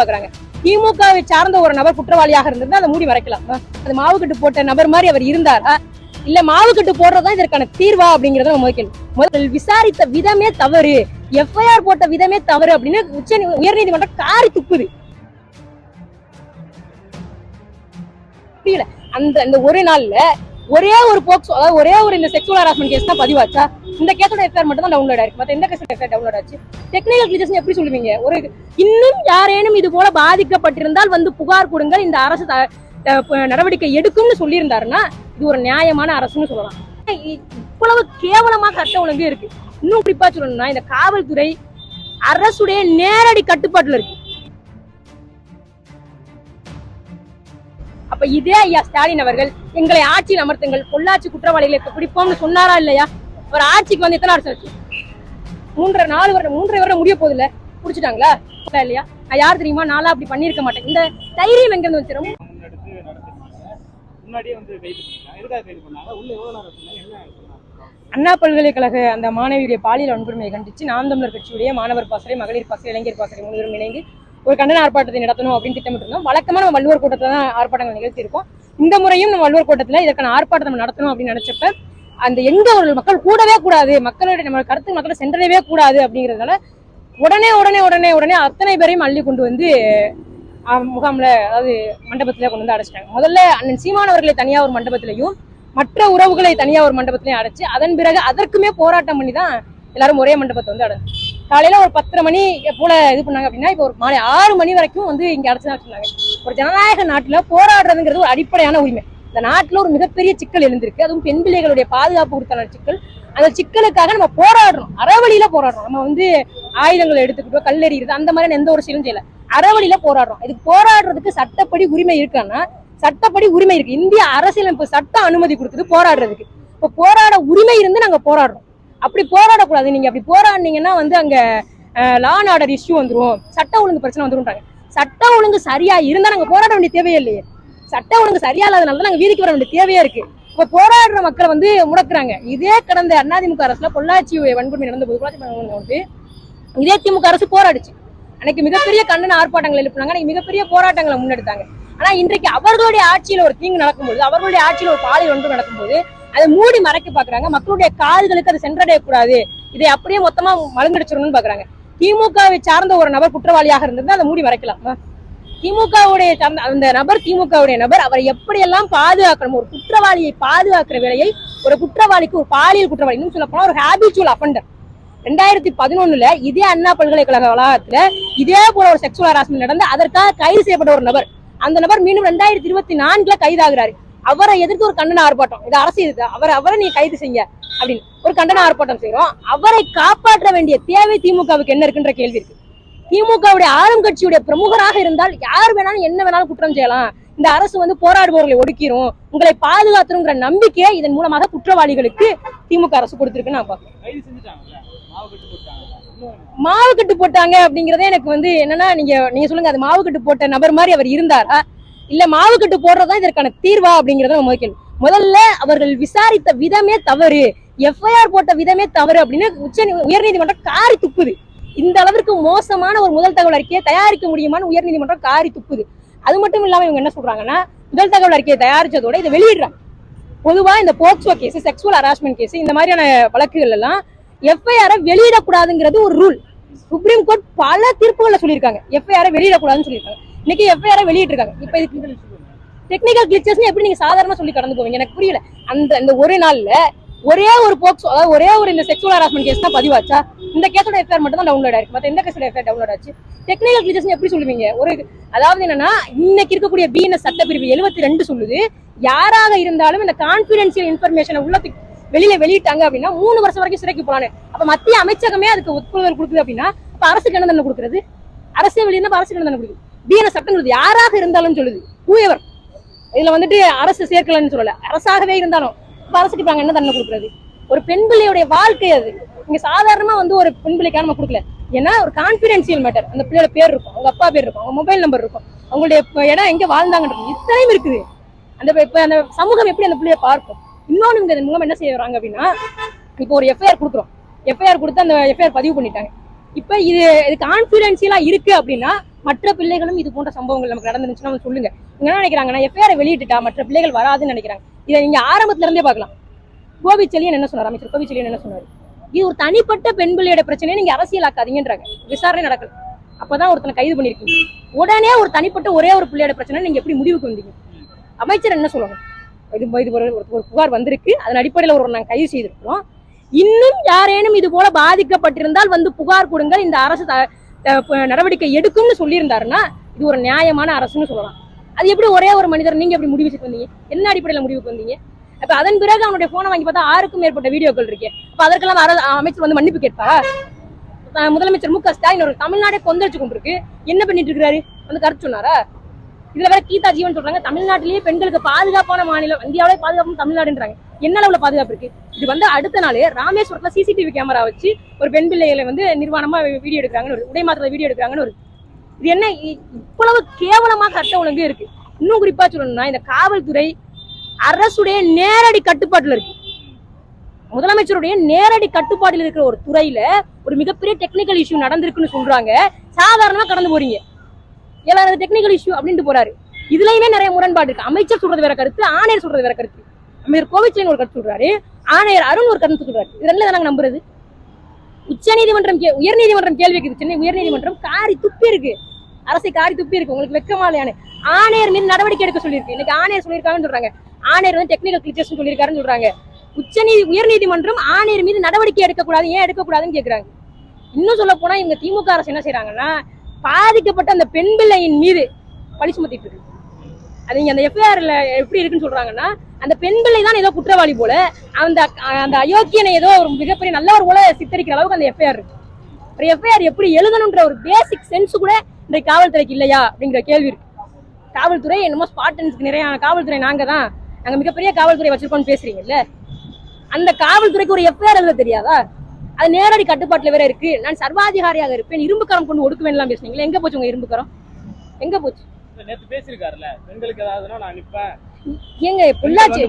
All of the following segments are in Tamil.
பாக்குறாங்க. திமுகவை சார்ந்த ஒரு நபர் குற்றவாளியாக இருந்திருந்தா அதை மூடி மறைக்கலாம். அது மாவுக்கட்டு போட்ட நபர் மாதிரி அவர் இருந்தாரா? இல்ல மாவுக்கட்டு போடுறதா இதற்கான தீர்வா அப்படிங்கறத நம்ம கேள்வி. முதல் விசாரித்த விதமே தவறு. எஃப்ஐஆர் போட்ட விதமே தவறு அப்படின்னு உச்ச உயர்நீதிமன்றம் காரி துப்புது. புரியல? அந்த அந்த ஒரு நாள்ல ஒரே ஒரு போக்சோ அதாவது ஒரே ஒரு இந்த செக்ஷுவல் ஹராஸ்மெண்ட் கேஸ் தான் பதிவாச்சா? இந்த கேஸோட எஃப்ஐஆர் மட்டும் தான் டவுன்லோட் ஆயிருக்கு. மத்த எந்த கேஸோட எஃப்ஐஆர் டவுன்லோட் ஆச்சு? டெக்னிக்கல் கிளிச்சஸ் எப்படி சொல்லுவீங்க? ஒரு இன்னும் யாரேனும் இது போல பாதிக்கப்பட்டிருந்தால் வந்து புகார் கொடுங்கள் இந்த அரசு த- நடவடிக்கை எடுக்கும்னு சொல்லியிருந்தாருன்னா இது ஒரு நியாயமான அரசுன்னு சொல்லலாம். இ- இவ்வளவு கேவலமா சட்ட ஒழுங்கு இருக்கு. இன்னும் குறிப்பா சொல்லணும்னா இந்த காவல்துறை அரசுடைய நேரடி கட்டுப்பாட்டுல இருக்கு. அப்ப இதே ஐயா ஸ்டாலின் அவர்கள் எங்களை ஆட்சியில் அமர்த்துங்கள் பொள்ளாச்சி குற்றவாளிகளை பிடிப்போம்னு சொன்னாரா இல்லையா? அவர் ஆட்சிக்கு வந்து எத்தனை வருஷம் ஆச்சு? மூன்றரை நாலு வருடம் மூன்றரை வருடம் முடிய போகுது இல்ல புடிச்சிட்டாங்களா? இல்ல இல்லையா? நான் யார் தெரியுமா? நாளா அப்படி பண்ணிருக்க மாட்டேன். இந்த தைரியம் எங்க இருந்து சொன்னாங்க? அண்ணா பல்கலைக்கழக அந்த மாணவியுடைய பாலியல் வன்கொடுமையை கண்டித்து நாம் தமிழர் கட்சியுடைய மாணவர் பாசறை மகளிர் பாசறை இளைஞர் பாசறை மூணு இணைந்து ஒரு கண்டன ஆர்ப்பாட்டத்தை நடத்தணும் அப்படின்னு திட்டமிட்டிருந்தோம். வழக்கமா நம்ம வள்ளுவர் கூட்டத்தில் தான் ஆர்ப்பாட்டங்கள் நிகழ்த்தி இருக்கோம் இந்த முறையும் நம்ம வள்ளுவர் கூட்டத்தில் இதற்கான ஆர்ப்பாட்டத்தை நம்ம நடத்தணும் அப்படின்னு நினைச்சப்ப அந்த எங்க ஒரு மக்கள் கூடவே கூடாது மக்களுடைய நம்ம கருத்து மக்களை சென்றடையவே கூடாது அப்படிங்கிறதுனால உடனே உடனே உடனே உடனே அத்தனை பேரையும் அள்ளி கொண்டு வந்து முகாமில் முகாம்ல அதாவது மண்டபத்துல கொண்டு வந்து அடைச்சிட்டாங்க. முதல்ல அண்ணன் சீமானவர்களை தனியாக ஒரு மண்டபத்திலையும் மற்ற உறவுகளை தனியா ஒரு மண்டபத்திலையும் அடைச்சு அதன் பிறகு அதற்குமே போராட்டம் பண்ணி தான் எல்லாரும் ஒரே மண்டபத்தை வந்து அடைச்சு காலையில ஒரு பத்தரை மணி போல இது பண்ணாங்க அப்படின்னா இப்போ ஒரு மாலை ஆறு மணி வரைக்கும் வந்து இங்க அடைச்சுதான் வச்சிருந்தாங்க. ஒரு ஜனநாயக நாட்டுல போராடுறதுங்கிறது ஒரு அடிப்படையான உரிமை. இந்த நாட்டுல ஒரு மிகப்பெரிய சிக்கல் எழுந்திருக்கு. அதுவும் பெண் பிள்ளைகளுடைய பாதுகாப்பு குறித்தான சிக்கல். அந்த சிக்கலுக்காக நம்ம போராடுறோம். அறவழியில போராடுறோம். நம்ம வந்து ஆயுதங்களை எடுத்துக்கிட்டோ கல்லெறிகிறது அந்த மாதிரி எந்த ஒரு செயலும் செய்யல. அறவழியில போராடுறோம். இதுக்கு போராடுறதுக்கு சட்டப்படி உரிமை இருக்கான்னா சட்டப்படி உரிமை இருக்கு. இந்திய அரசியலமைப்பு சட்டம் அனுமதி கொடுக்குது போராடுறதுக்கு. இப்போ போராட உரிமை இருந்து நாங்க போராடுறோம். அப்படி போராடக்கூடாது. நீங்க அப்படி போராடினீங்கன்னா வந்து அங்க லா அண்ட் ஆர்டர் இஷ்யூ வந்துடும் சட்ட ஒழுங்கு பிரச்சனை வந்துரும்ன்றாங்க. சட்ட ஒழுங்கு சரியா இருந்தா நாங்க போராட வேண்டிய தேவையே இல்லையே. சட்ட ஒழுங்கு சரியா இல்லாதனால தான் நாங்க வீதிக்கு வர வேண்டிய தேவையே இருக்கு. இப்ப போராடுற மக்களை வந்து முடக்குறாங்க. இதே கடந்த அண்ணாதிமுக அரசுல பொள்ளாச்சி வன்கொடுமை நடந்த போது பொள்ளாச்சி வன்கொடுமை வந்து இதே திமுக அரசு போராடுச்சு. அன்னைக்கு மிகப்பெரிய கண்டன ஆர்ப்பாட்டங்கள் எழுப்புனாங்க. அன்னைக்கு மிகப்பெரிய போராட்டங்களை முன்னெடுத்தாங்க. ஆனா இன்றைக்கு அவர்களுடைய ஆட்சியில ஒரு தீங்கு நடக்கும்போது அவர்களுடைய ஆட்சியில ஒரு பாலியல் ஒன்று நடக்கும்போது அதை மூடி மறைக்க பாக்குறாங்க. மக்களுடைய காதுகளுக்கு அது சென்றடையக்கூடாது இதை அப்படியே மொத்தமா மழுங்கடிச்சிடணும்னு பாக்குறாங்க. திமுகவை சார்ந்த ஒரு நபர் குற்றவாளியாக இருந்திருந்தா அதை மூடி மறைக்கலாம். திமுகவுடைய சார்ந்த அந்த நபர் திமுகவுடைய நபர் அவரை எப்படியெல்லாம் பாதுகாக்கணும்? ஒரு குற்றவாளியை பாதுகாக்கிற வேலையை ஒரு குற்றவாளிக்கு ஒரு பாலியல் குற்றவாளி இன்னும் சொல்ல போனா ஒரு ஹேபிச்சுவல் அஃபண்டர் ரெண்டாயிரத்தி பதினொன்னுல இதே அண்ணா பல்கலைக்கழக வளாகத்துல இதே போல ஒரு செக்ஷுவல் ஹராஸ்மெண்ட் நடந்து அதற்காக கைது செய்யப்பட்ட ஒரு நபர். அந்த நபர் மீண்டும் ரெண்டாயிரத்தி இருபத்தி நான்குல கைதாகிறாரு. அவரை எதிர்த்து ஒரு கண்டன ஆர்ப்பாட்டம். இது அரசு இது. அவரை அவரை நீங்க கைது செய்ய அப்படின்னு ஒரு கண்டன ஆர்ப்பாட்டம் செய்றோம். அவரை காப்பாற்ற வேண்டிய தேவை திமுகவுக்கு என்ன இருக்குன்ற கேள்வி இருக்கு. திமுகவுடைய ஆளும் கட்சியுடைய பிரமுகராக இருந்தால் யார் வேணாலும் என்ன வேணாலும் குற்றம் செய்யலாம். இந்த அரசு வந்து போராடுபவர்களை ஒடுக்கிரும். உங்களை பாதுகாத்துருங்கிற நம்பிக்கையை இதன் மூலமாக குற்றவாளிகளுக்கு திமுக அரசு கொடுத்திருக்குன்னு நான் பார்க்கிறேன். மாவு கட்டு போட்டாங்க அப்படிங்கறதே எனக்கு வந்து என்னன்னா நீங்க நீங்க சொல்லுங்க அது மாவு கட்டு போட்ட நபர் மாதிரி அவர் இருந்தாரா? இல்ல மாவு கட்டு போடுறதா இதற்கான தீர்வா அப்படிங்கறத நம்ம முதல் முதல்ல அவர்கள் விசாரித்த விதமே தவறு. எஃப்ஐஆர் போட்ட விதமே தவறு அப்படின்னு உச்ச உயர்நீதிமன்றம் காரி துப்புது. இந்த அளவிற்கு மோசமான ஒரு முதல் தகவல் அறிக்கையை தயாரிக்க முடியுமான்னு உயர்நீதிமன்றம் காரி துப்புது. அது மட்டும் இல்லாம இவங்க என்ன சொல்றாங்கன்னா முதல் தகவல் அறிக்கையை தயாரிச்சதோட இதை வெளியிடுறாங்க. பொதுவா இந்த POCSO case sexual harassment case இந்த மாதிரியான வழக்குகள் எல்லாம் எஃப்ஐஆரை வெளியிடக்கூடாதுங்கிறது ஒரு ரூல் சுப்ரீம் கோர்ட் பல தீர்ப்புகளை சொல்லியிருக்காங்க. எஃப்ஐஆரை வெளியிடக்கூடாதுன்னு சொல்லியிருக்காங்க. இன்னைக்கு எஃப்ஐஆரை வெளியிட்டிருக்காங்க. இப்ப இதுக்கு டெக்னிக்கல் கிளிச்சஸ் எப்படி நீங்க சாதாரணமா சொல்லி கடந்து போவீங்க? எனக்கு புரியல. அந்த அந்த ஒரு நாள்ல ஒரே ஒரு போக்சோ அதாவது ஒரே ஒரு இந்த செக்ஷுவல் ஹராஸ்மெண்ட் கேஸ் தான் பதிவாச்சா? இந்த கேஸோட எஃப்ஐஆர் மட்டும் தான் டவுன்லோட் ஆயிருக்கு. மத்த எந்த கேஸோட எஃப்ஐஆர் டவுன்லோட் ஆச்சு? டெக்னிக்கல் கிளிச்சஸ் எப்படி சொல்லுவீங்க? ஒரு அதாவது என்னன்னா இன்னைக்கு இருக்கக்கூடிய பிஎன்எஸ் சட்டப்பிரிவு எழுபத்தி ரெண்டு சொல்லுது. யாராக இருந்தாலும் இந்த கான்பிடென்சியல் இன்ஃபர்மேஷனை உள்ள வெளியில வெளியிட்டாங்க அப்படின்னா மூணு வருஷம் வரைக்கும் சிறைக்கு போலான்னு. அப்ப மத்திய அமைச்சகமே அதுக்கு ஒப்புதல் கொடுக்குது அப்படின்னா இப்ப அரசுக்கு என்ன தண்டனை கொடுக்குறது? அரசே வெளியே அரசுக்கு என்ன தண்டனை கொடுக்குது? பிஎன்எஸ் சட்டம் சொல்லுது யாராக இருந்தாலும் சொல்லுது. ஹூஎவர் இதுல வந்துட்டு அரசு சேர்க்கலன்னு சொல்லல. அரசாகவே இருந்தாலும். இப்ப அரசுக்கு இப்ப என்ன தண்டனை கொடுக்குறது? ஒரு பெண் பிள்ளையுடைய வாழ்க்கை அது. இங்க சாதாரணமா வந்து ஒரு பெண் பிள்ளைக்காக நம்ம கொடுக்கல. ஏன்னா ஒரு கான்பிடென்சியல் மேட்டர் அந்த பிள்ளையோட பேர் இருக்கும். அவங்க அப்பா பேர் இருக்கும். அவங்க மொபைல் நம்பர் இருக்கும். அவங்களுடைய இடம் எங்க வாழ்ந்தாங்கன்றது இத்தனையும் இருக்குது. அந்த இப்ப அந்த சமூகம் எப்படி அந்த பிள்ளைய பார்க்கும்? இன்னொன்னு இவங்க இதன் மூலம் என்ன செய்ய வராங்க அப்படின்னா இப்போ ஒரு எஃப்ஐஆர் கொடுக்குறோம். எஃப்ஐஆர் கொடுத்து அந்த எஃப்ஐஆர் பதிவு பண்ணிட்டாங்க. இப்போ இது இது கான்ஃபிடென்சியலாக இருக்கு அப்படின்னா மற்ற பிள்ளைகளும் இது போன்ற சம்பவங்கள் நமக்கு நடந்துருந்துச்சுன்னா சொல்லுங்க. என்ன நினைக்கிறாங்கன்னா எஃப்ஐஆர் வெளியிட்டுட்டா மற்ற பிள்ளைகள் வராதுன்னு நினைக்கிறாங்க. இதை நீங்க ஆரம்பத்துல இருந்தே பார்க்கலாம். கோபிச்செலியன் என்ன சொன்னார்? அமைச்சர் கோபிச்செலியன் என்ன சொன்னார்? இது ஒரு தனிப்பட்ட பெண் பிள்ளையோட பிரச்சனையை நீங்க அரசியலாக்காதீங்கன்றாங்க. விசாரணை நடக்கல. அப்பதான் ஒருத்தனை கைது பண்ணிருக்கீங்க. உடனே ஒரு தனிப்பட்ட ஒரே ஒரு பிள்ளையோட பிரச்சனை நீங்க எப்படி முடிவுக்கு வந்தீங்க? அமைச்சர் என்ன சொல்லணும் இது இது ஒரு ஒரு- புகார் வந்திருக்கு. அதன் அடிப்படையில் ஒரு நாங்கள் கைது செய்திருக்கிறோம். இன்னும் யாரேனும் இது போல பாதிக்கப்பட்டிருந்தால் வந்து புகார் கொடுங்கள். இந்த அரசு நடவடிக்கை எடுக்கும்னு சொல்லியிருந்தாருன்னா இது ஒரு நியாயமான அரசுன்னு சொல்லலாம். அது எப்படி ஒரே ஒரு மனிதர் நீங்க எப்படி முடிவு வந்தீங்க? என்ன அடிப்படையில் முடிவுக்கு வந்தீங்க? அப்ப அதன் பிறகு அவனுடைய போனை வாங்கி பார்த்தா ஆறுக்கும் மேற்பட்ட வீடியோக்கள் இருக்கு. அப்ப அதற்கெல்லாம் அர- அமைச்சர் வந்து மன்னிப்பு கேட்பாரா முதலமைச்சர் மு க ஸ்டாலின் ஒரு தமிழ்நாடே கொந்தளிச்சு கொண்டிருக்கு. என்ன பண்ணிட்டு இருக்காரு வந்து கருத்து சொன்னாரா? இதுல வேற கீதா ஜீவன் சொல்றாங்க தமிழ்நாட்டிலேயே பெண்களுக்கு பாதுகாப்பான மாநிலம். இந்தியாவிலே பாதுகாப்பு தமிழ்நாடுன்றாங்க. என்ன அளவுல பாதுகாப்பு இருக்கு? இது வந்து அடுத்த நாள் ராமேஸ்வரத்துல சிசிடிவி கேமரா வச்சு ஒரு பெண் பிள்ளைகளை வந்து நிர்வாணமா வீடியோ எடுக்கிறாங்கன்னு ஒரு உடை மாத்திர வீடியோ எடுக்கிறாங்கன்னு ஒரு இது என்ன? இ- இவ்வளவு கேவலமா சட்ட ஒழுங்கு இருக்கு. இன்னும் குறிப்பா சொல்லணும்னா இந்த காவல்துறை அரசுடைய நேரடி கட்டுப்பாட்டுல இருக்கு. முதலமைச்சருடைய நேரடி கட்டுப்பாட்டில் இருக்கிற ஒரு துறையில ஒரு மிகப்பெரிய டெக்னிக்கல் இஷ்யூ நடந்திருக்குன்னு சொல்றாங்க. சாதாரணமா கடந்து போறீங்க. எல்லாரும் டெக்னிக்கல் இஷ்யூ அப்படின்ட்டு போறாரு. இதுலயுமே நிறைய முரண்பாடு இருக்கு. அமைச்சர் சொல்றது வேற கருத்து ஆணையர் சொல்றது வேற கருத்து. அமைச்சர் கோவிச்சன் ஒரு கருத்து சொல்றாரு ஆணையர் அருண் ஒரு கருத்து சொல்றாரு. இது ரெண்டுல நாங்க நம்புறது? உச்சநீதிமன்றம் கே உயர்நீதிமன்றம் கேள்வி இருக்குது சென்னை உயர்நீதிமன்றம் காரி துப்பி இருக்கு. அரசை காரி துப்பி இருக்கு உங்களுக்கு வெக்கமா இல்லையானு ஆணையர் மீது நடவடிக்கை எடுக்க சொல்லியிருக்கு. இன்னைக்கு ஆணையர் சொல்லியிருக்காங்கன்னு சொல்றாங்க. ஆணையர் வந்து டெக்னிக்கல் கிளிச்சர்ஸ் சொல்லியிருக்காருன்னு சொல்றாங்க. உச்சநீதி உயர் நீதிமன்றம் ஆணையர் மீது நடவடிக்கை எடுக்கக்கூடாது ஏன் எடுக்கக்கூடாதுன்னு கேக்குறாங்க. இன்னும் சொல்ல போனா இவங்க திமுக அரசு என்ன செய்றாங்கன்னா பாதிக்கப்பட்ட அந்த பெண் பிள்ளையின் மீது பழி சுமத்திட்டு இருக்கு. அது இங்க அந்த எஃப்ஐஆர்ல எப்படி இருக்குன்னு சொல்றாங்கன்னா அந்த பெண் பிள்ளை தான் ஏதோ குற்றவாளி போல அந்த அந்த அயோக்கியனை ஏதோ ஒரு மிகப்பெரிய நல்லவர் போல சித்தரிக்கிற அளவுக்கு அந்த எஃப்ஐஆர் இருக்கு. ஒரு எஃப்ஐஆர் எப்படி எழுதணுன்ற ஒரு பேசிக் சென்ஸ் கூட இன்றைக்கு காவல்துறைக்கு இல்லையா அப்படிங்கிற கேள்வி இருக்கு. காவல்துறை என்னமோ ஸ்பாட்டன்ஸ்க்கு நிறைய காவல்துறை நாங்க தான் நாங்க மிகப்பெரிய காவல்துறை வச்சிருக்கோம்னு பேசுறீங்கல்ல அந்த காவல்துறைக்கு ஒரு எஃப்ஐஆர் எழுத தெரியாதா? அது நேரடி கட்டுப்பாட்டுல வேற இருக்கு. நான் சர்வாதிகாரியாக இருப்பேன். இரும்பு கரம் கொண்டு ஒடுக்குவேன்லாம் பேசுனீங்களா எங்க போச்சு உங்க இரும்பு கரம்? எங்க போச்சு? நேத்து பேசியிருக்காருல்ல பெண்களுக்கு ஏதாவதுன்னா நான் நிப்பேன். ஏங்க பொள்ளாச்சி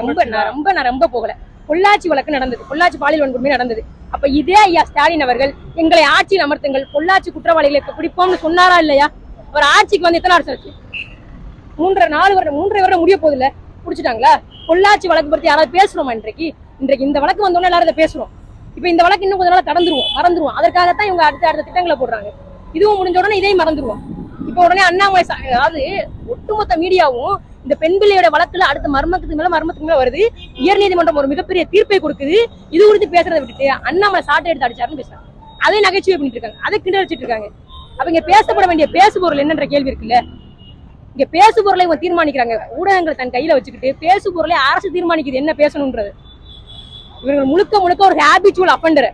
ரொம்ப நான் ரொம்ப நான் ரொம்ப போகல. பொள்ளாச்சி வழக்கு நடந்தது. பொள்ளாச்சி பாலியல் வன்கொடுமை நடந்தது. அப்ப இதே ஐயா ஸ்டாலின் அவர்கள் எங்களை ஆட்சியில் அமர்த்துங்கள் பொள்ளாச்சி குற்றவாளிகளை பிடிப்போம்னு சொன்னாரா இல்லையா? அவர் ஆட்சிக்கு வந்து எத்தனை வருஷம் ஆச்சு? மூன்றரை நாலு வருடம் மூன்றரை வருடம் முடிய போகுதுல்ல? புடிச்சிட்டாங்களா? பொள்ளாச்சி வழக்கு பத்தி யாராவது பேசுறோமா இன்றைக்கு? இன்றைக்கு இந்த வழக்கு வந்தோடனே எல்லாரும் பேசுறோம். இப்ப இந்த வழக்கு இன்னும் கொஞ்ச நாள் கடந்துருவோம் மறந்துருவோம். அதற்காகத்தான் இவங்க அடுத்த அடுத்த திட்டங்களை போடுறாங்க. இதுவும் முடிஞ்ச உடனே இதையும் மறந்துருவோம். இப்ப உடனே அண்ணாமலை சா- அதாவது ஒட்டுமொத்த மீடியாவும் இந்த பெண் பிள்ளையோட வழக்குல அடுத்த மர்மத்துக்கு மேல மர்மத்துக்கு மேல வருது. உயர்நீதிமன்றம் ஒரு மிகப்பெரிய தீர்ப்பை கொடுக்குது. இது குறித்து பேசுறதை விட்டுட்டு அண்ணாமலை சாட்டை எடுத்து அடிச்சாருன்னு பேசுறாங்க. அதை நகைச்சுவை பண்ணிட்டு இருக்காங்க. அதை கிண்டல் வச்சிட்டு இருக்காங்க. அப்ப இங்க பேசப்பட வேண்டிய பேசுபொருள் என்னன்ற கேள்வி இருக்குல்ல? இங்க பேசுபொருளை இவங்க தீர்மானிக்கிறாங்க. ஊடகங்களை தன் கையில வச்சுக்கிட்டு பேசுபொருளை அரசு தீர்மானிக்குது. என்ன பேசணும்ன்றது? இவர்கள் முழுக்க முழுக்க ஒரு ஹேபிச்சுவல் அஃபண்டர்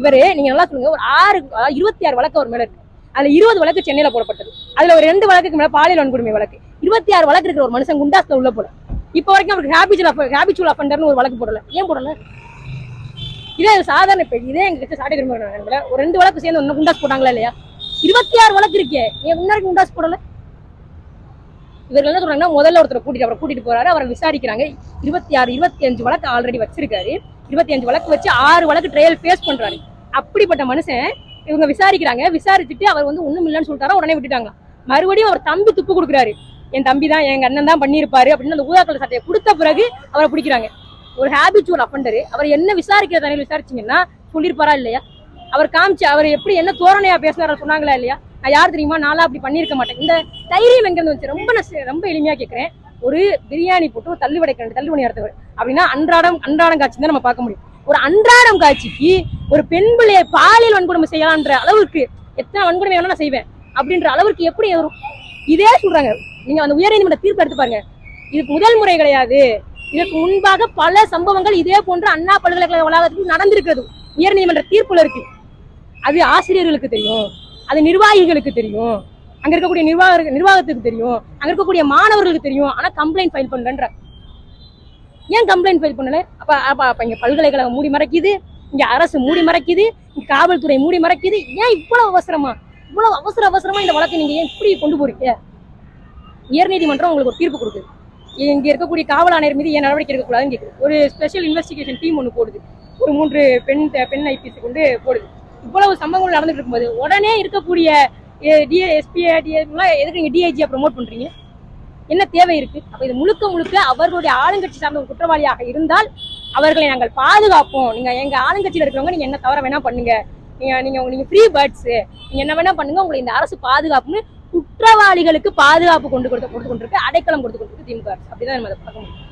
இவர் நீங்க நல்லா சொல்லுங்க ஒரு ஆறு இருபத்தி ஆறு வழக்கு அவர் மேல இருக்கு. அதுல இருபது வழக்கு சென்னையில போடப்பட்டது. அதுல ஒரு ரெண்டு வழக்குக்கு மேல பாலியல் வன்கொடுமை வழக்கு. இருபத்தி ஆறு வழக்கு இருக்கிற ஒரு மனுஷன் குண்டாஸ்ல உள்ள போல. இப்போ வரைக்கும் அவருக்கு ஹேபிச்சுவல் ஹேபிச்சுவல் அஃபண்டர்னு ஒரு வழக்கு போடல. ஏன் போடல? இதே சாதாரண இப்ப இதே எங்க கிட்ட சாட்டை திரும்ப ஒரு ரெண்டு வழக்கு சேர்ந்து ஒன்னு குண்டாஸ் போட்டாங்களா இல்லையா? இருபத்தி ஆறு வழக்கு இருக்கே என் முன்னாடி குண்டாஸ் போடல? இவர்கள் என்ன சொல்றாங்கன்னா முதல்ல ஒருத்தரை கூட்டிட்டு அவரை கூட்டிட்டு போறாரு அவரை விசாரிக்கிறாங்க. இருபத்தி ஆறு இருபத்தி அஞ்சு வழக்கு ஆல்ரெடி வச்சிருக்காரு. இருபத்தி அஞ்சு வழக்கு வச்சு ஆறு வழக்கு ட்ரையல் ஃபேஸ் பண்றாரு. அப்படிப்பட்ட மனுஷன் இவங்க விசாரிக்கிறாங்க. விசாரிச்சுட்டு அவர் வந்து ஒண்ணும் இல்லைன்னு சொல்லிட்டாரா உடனே விட்டுட்டாங்க மறுபடியும் அவர் தம்பி துப்பு கொடுக்குறாரு. என் தம்பி தான் எங்க அண்ணன் தான் பண்ணியிருப்பாரு அப்படின்னு அந்த ஊதாக்கல் சட்டையை கொடுத்த பிறகு அவரை பிடிக்கிறாங்க. ஒரு ஹேபிச்சுவல் அஃபண்டர் அவர் என்ன விசாரிக்கிற தனியில் விசாரிச்சீங்கன்னா சொல்லியிருப்பாரா இல்லையா? அவர் காமிச்சு அவர் எப்படி என்ன தோரணையா பேசினாரா சொன்னாங்களா இல்லையா? நான் யார் தெரியுமா? நான்லாம் அப்படி பண்ணியிருக்க மாட்டேன். இந்த தைரியம் எங்க இருந்து வந்துச்சு? ரொம்ப நான் ரொம்ப எளிமையா கேட்கிறேன் ஒரு பிரியாணி போட்டு ஒரு தள்ளுவடை வடை தள்ளுவணி பண்ணி அப்படின்னா அன்றாடம் அன்றாடம் காட்சி தான் நம்ம பார்க்க முடியும். ஒரு அன்றாடம் காட்சிக்கு ஒரு பெண் பிள்ளையை பாலியல் வன்கொடுமை செய்யலான்ற அளவுக்கு எத்தனை வன்கொடுமை வேணா நான் செய்வேன் அப்படின்ற அளவுக்கு எப்படி வரும்? இதே சொல்றாங்க. நீங்க அந்த உயர்நீதிமன்ற தீர்ப்பு எடுத்து பாருங்க. இது முதல் முறை கிடையாது. இதற்கு முன்பாக பல சம்பவங்கள் இதே போன்ற அண்ணா பல்கலைக்கழக வளாகத்தில் நடந்திருக்கிறது. உயர்நீதிமன்ற தீர்ப்புல இருக்கு. அது ஆசிரியர்களுக்கு தெரியும். அது நிர்வாகிகளுக்கு தெரியும். அங்க இருக்கக்கூடிய நிர்வாக நிர்வாகத்துக்கு தெரியும். அங்க இருக்கக்கூடிய மாணவர்களுக்கு தெரியும். ஆனா கம்ப்ளைண்ட் ஃபைல் பண்ணலன்ற ஏன் கம்ப்ளைண்ட் ஃபைல் பண்ணல? அப்ப அப்ப அப்ப இங்க பல்கலைக்கழகம் மூடி மறைக்குது இங்க அரசு மூடி மறைக்குது காவல்துறை மூடி மறைக்குது. ஏன் இவ்வளவு அவசரமா? இவ்வளவு அவசர அவசரமா இந்த வழக்கை நீங்க ஏன் இப்படி கொண்டு போறீங்க? உயர்நீதிமன்றம் உங்களுக்கு ஒரு தீர்ப்பு கொடுக்குது. இங்க இருக்கக்கூடிய காவல் ஆணையர் மீது ஏன் நடவடிக்கை எடுக்கக்கூடாதுன்னு கேட்குது ஒரு ஸ்பெஷல் இன்வெஸ்டிகேஷன் டீம் ஒன்று போடுது. ஒரு மூன்று பெண் பெண் ஐபிஎஸ் கொண்டு போடுது. இவ்வளவு சம்பவங்கள் நடந்துட்டு இருக்கும்போது உடனே இருக்கக்கூடிய டிஏ எஸ்பி எதுக்கு நீங்கள் டிஐஜியா ப்ரொமோட் பண்ணுறீங்க என்ன தேவை இருக்கு? அப்ப இது முழுக்க முழுக்க அவர்களுடைய ஆளுங்கட்சி சார்ந்த ஒரு குற்றவாளியாக இருந்தால் அவர்களை நாங்கள் பாதுகாப்போம். நீங்க எங்க ஆளுங்கட்சியில இருக்கிறவங்க நீங்க என்ன தவற வேணா பண்ணுங்க. நீங்க நீங்க நீங்க ஃப்ரீ பேர்ட்ஸ் நீங்க என்ன வேணா பண்ணுங்க. உங்களை இந்த அரசு பாதுகாப்புன்னு குற்றவாளிகளுக்கு பாதுகாப்பு கொண்டு கொடுத்து கொடுத்து கொண்டிருக்கு. அடைக்கலம் கொடுத்து கொடுத்து திமுக அரசு. அப்படிதான் நம்ம அதை பார்க்க முடியும்.